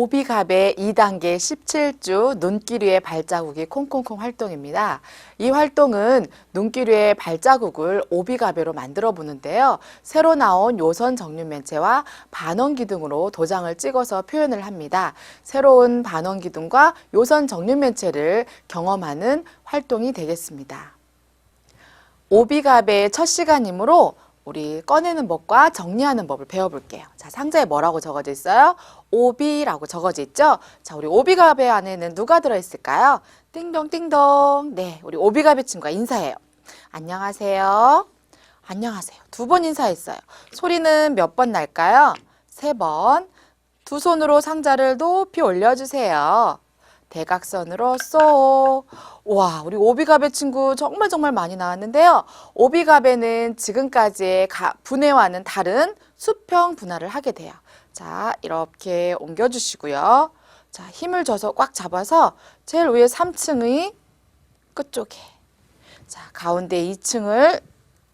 오비갑의 2단계 17주 눈길 위의 발자국이 콩콩콩 활동입니다. 이 활동은 눈길 위의 발자국을 오비가베로 만들어 보는데요. 새로 나온 요선 정류면체와 반원기둥으로 도장을 찍어서 표현을 합니다. 새로운 반원기둥과 요선 정류면체를 경험하는 활동이 되겠습니다. 오비갑의 첫 시간이므로 우리 꺼내는 법과 정리하는 법을 배워볼게요. 자, 상자에 뭐라고 적어져 있어요? 오비라고 적어져 있죠? 자, 우리 오비갑의 안에는 누가 들어있을까요? 띵동띵동. 네, 우리 오비갑의 친구가 인사해요. 안녕하세요. 안녕하세요. 두 번 인사했어요. 소리는 몇 번 날까요? 세 번. 두 손으로 상자를 높이 올려주세요. 대각선으로 쏙. 와, 우리 오비갑의 친구 정말 정말 많이 나왔는데요. 오비갑에는 지금까지의 가- 분해와는 다른 수평 분할을 하게 돼요. 자, 이렇게 옮겨주시고요. 자, 힘을 줘서 꽉 잡아서 제일 위에 3층의 끝쪽에. 자, 가운데 2층을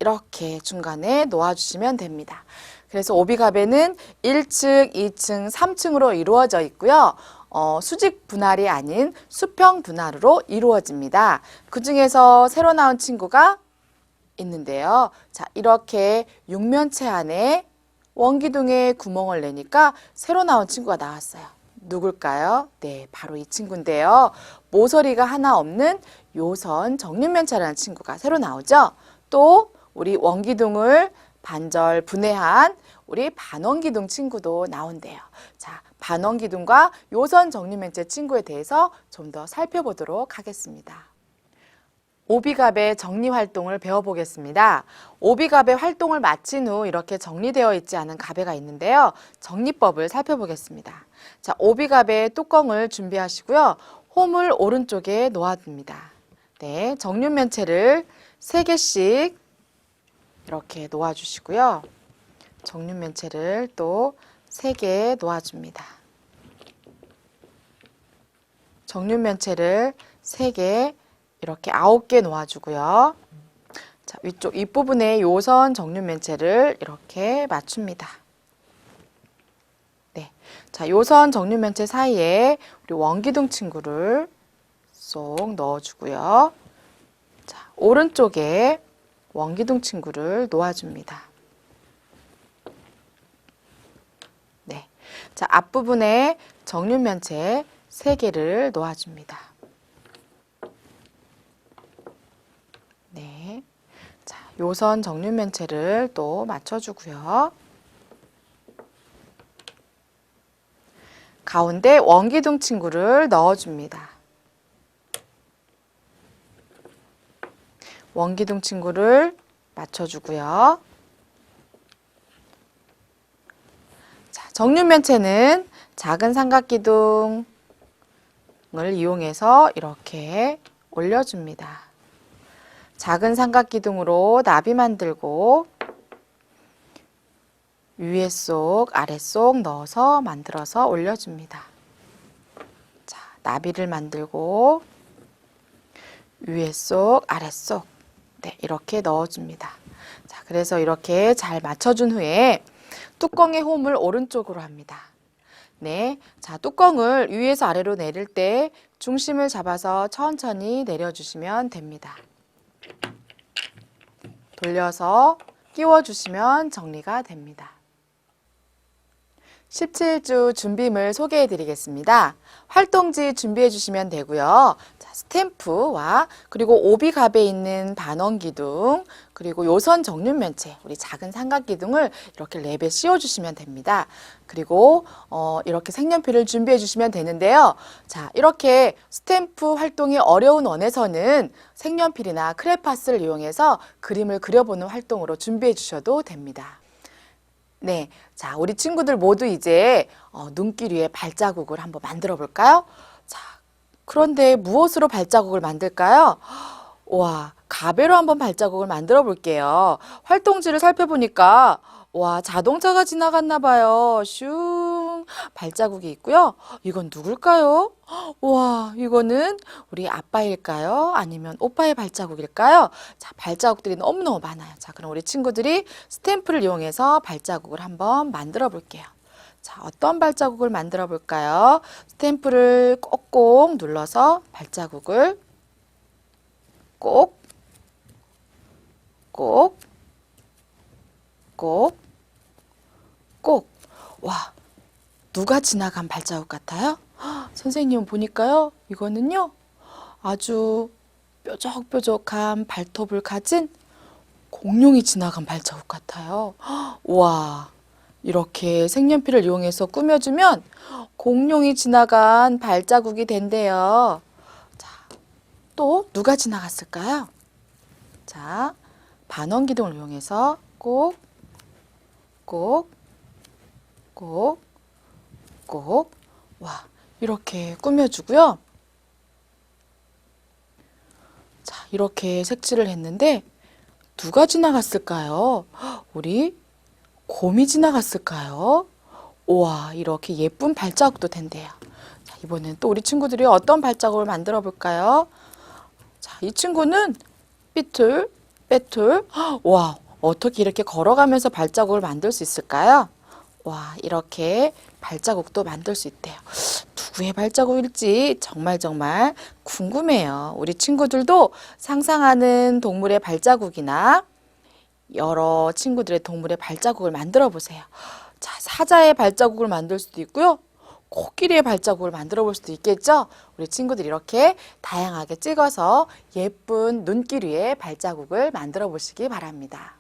이렇게 중간에 놓아주시면 됩니다. 그래서 오비갑에는 1층, 2층, 3층으로 이루어져 있고요. 어, 수직 분할이 아닌 수평 분할으로 이루어집니다. 그 중에서 새로 나온 친구가 있는데요. 자, 이렇게 육면체 안에 원기둥에 구멍을 내니까 새로 나온 친구가 나왔어요. 누굴까요? 네, 바로 이 친구인데요. 모서리가 하나 없는 요선 정육면체라는 친구가 새로 나오죠. 또 우리 원기둥을 반절 분해한 우리 반원기둥 친구도 나온대요. 자, 반원기둥과 요선 정류면체 친구에 대해서 좀 더 살펴보도록 하겠습니다. 오비갑의 정리 활동을 배워보겠습니다. 오비갑의 활동을 마친 후 이렇게 정리되어 있지 않은 가베가 있는데요. 정리법을 살펴보겠습니다. 자, 오비갑의 뚜껑을 준비하시고요. 홈을 오른쪽에 놓아둡니다. 네, 정류면체를 3개씩 이렇게 놓아주시고요. 정류면체를 또 3개 놓아줍니다. 정류면체를 3개 이렇게 9개 놓아주고요. 자, 위쪽 윗부분에 요선 정류면체를 이렇게 맞춥니다. 네. 자, 요선 정류면체 사이에 우리 원기둥 친구를 쏙 넣어주고요. 자, 오른쪽에 원기둥 친구를 놓아줍니다. 네. 자, 앞부분에 정류면체 3개를 놓아줍니다. 네. 자, 요선 정류면체를 또 맞춰주고요. 가운데 원기둥 친구를 넣어줍니다. 원기둥 친구를 맞춰주고요. 정류면체는 작은 삼각기둥을 이용해서 이렇게 올려줍니다. 작은 삼각기둥으로 나비 만들고 위에 속, 아래 속 넣어서 만들어서 올려줍니다. 자, 나비를 만들고 위에 속, 아래 속 네, 이렇게 넣어줍니다. 자, 그래서 이렇게 잘 맞춰준 후에 뚜껑의 홈을 오른쪽으로 합니다. 네, 자, 뚜껑을 위에서 아래로 내릴 때 중심을 잡아서 천천히 내려주시면 됩니다. 돌려서 끼워주시면 정리가 됩니다. 17주 준비물 소개해 드리겠습니다. 활동지 준비해 주시면 되고요. 자, 스탬프와 그리고 오비갑에 있는 반원기둥 그리고 요선 정륜면체 우리 작은 삼각기둥을 이렇게 랩에 씌워 주시면 됩니다. 그리고 어, 이렇게 색연필을 준비해 주시면 되는데요. 자 이렇게 스탬프 활동이 어려운 원에서는 색연필이나 크레파스를 이용해서 그림을 그려보는 활동으로 준비해 주셔도 됩니다. 네. 자, 우리 친구들 모두 이제 어, 눈길 위에 발자국을 한번 만들어 볼까요? 자, 그런데 무엇으로 발자국을 만들까요? 와, 가베로 한번 발자국을 만들어 볼게요. 활동지를 살펴보니까 와, 자동차가 지나갔나 봐요. 슝. 발자국이 있고요. 이건 누굴까요? 와, 이거는 우리 아빠일까요? 아니면 오빠의 발자국일까요? 자, 발자국들이 너무너무 많아요. 자, 그럼 우리 친구들이 스탬프를 이용해서 발자국을 한번 만들어 볼게요. 자, 어떤 발자국을 만들어 볼까요? 스탬프를 꼭꼭 눌러서 발자국을 꼭, 꼭, 꼭, 꼭. 와, 누가 지나간 발자국 같아요? 헉, 선생님 보니까요, 이거는요, 아주 뾰족뾰족한 발톱을 가진 공룡이 지나간 발자국 같아요. 헉, 우와, 이렇게 색연필을 이용해서 꾸며주면 공룡이 지나간 발자국이 된대요. 자, 또 누가 지나갔을까요? 자, 반원 기둥을 이용해서 꼭, 꼭, 꼭, 꼭, 와, 이렇게 꾸며주고요. 자, 이렇게 색칠을 했는데 누가 지나갔을까요? 헉, 우리 곰이 지나갔을까요? 우와, 이렇게 예쁜 발자국도 된대요. 자, 이번엔 또 우리 친구들이 어떤 발자국을 만들어 볼까요? 자, 이 친구는 삐뚤, 빼뚤. 헉, 와, 어떻게 이렇게 걸어가면서 발자국을 만들 수 있을까요? 와, 이렇게 발자국도 만들 수 있대요. 누구의 발자국일지 정말 정말 궁금해요. 우리 친구들도 상상하는 동물의 발자국이나 여러 친구들의 동물의 발자국을 만들어 보세요. 자, 사자의 발자국을 만들 수도 있고요. 코끼리의 발자국을 만들어 볼 수도 있겠죠? 우리 친구들이 이렇게 다양하게 찍어서 예쁜 눈길 위에 발자국을 만들어 보시기 바랍니다.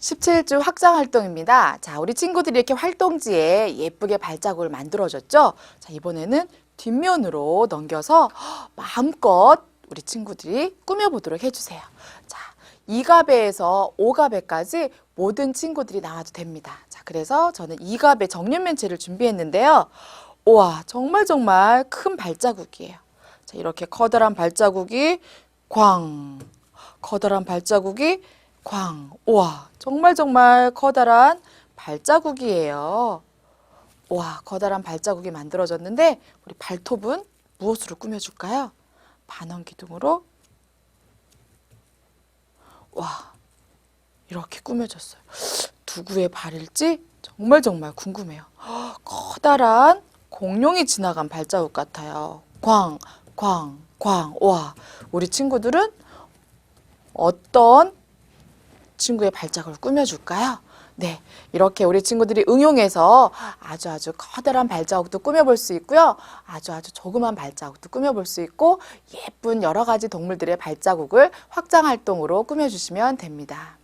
17주 확장 활동입니다. 자, 우리 친구들이 이렇게 활동지에 예쁘게 발자국을 만들어줬죠? 자, 이번에는 뒷면으로 넘겨서 마음껏 우리 친구들이 꾸며보도록 해주세요. 자, 2갑에서 5갑에까지 모든 친구들이 나와도 됩니다. 자, 그래서 저는 2갑의 정육면체를 준비했는데요. 우와, 정말 정말 큰 발자국이에요. 자, 이렇게 커다란 발자국이 광, 커다란 발자국이 광. 우와, 정말 정말 커다란 발자국이에요. 우와, 커다란 발자국이 만들어졌는데 우리 발톱은 무엇으로 꾸며줄까요? 반원 기둥으로 와, 이렇게 꾸며졌어요. 누구의 발일지 정말 정말 궁금해요. 헉, 커다란 공룡이 지나간 발자국 같아요. 광, 광, 광. 와, 우리 친구들은 어떤 친구의 발자국을 꾸며줄까요? 네, 이렇게 우리 친구들이 응용해서 아주 아주 커다란 발자국도 꾸며볼 수 있고요. 아주 아주 조그만 발자국도 꾸며볼 수 있고 예쁜 여러 가지 동물들의 발자국을 확장 활동으로 꾸며주시면 됩니다.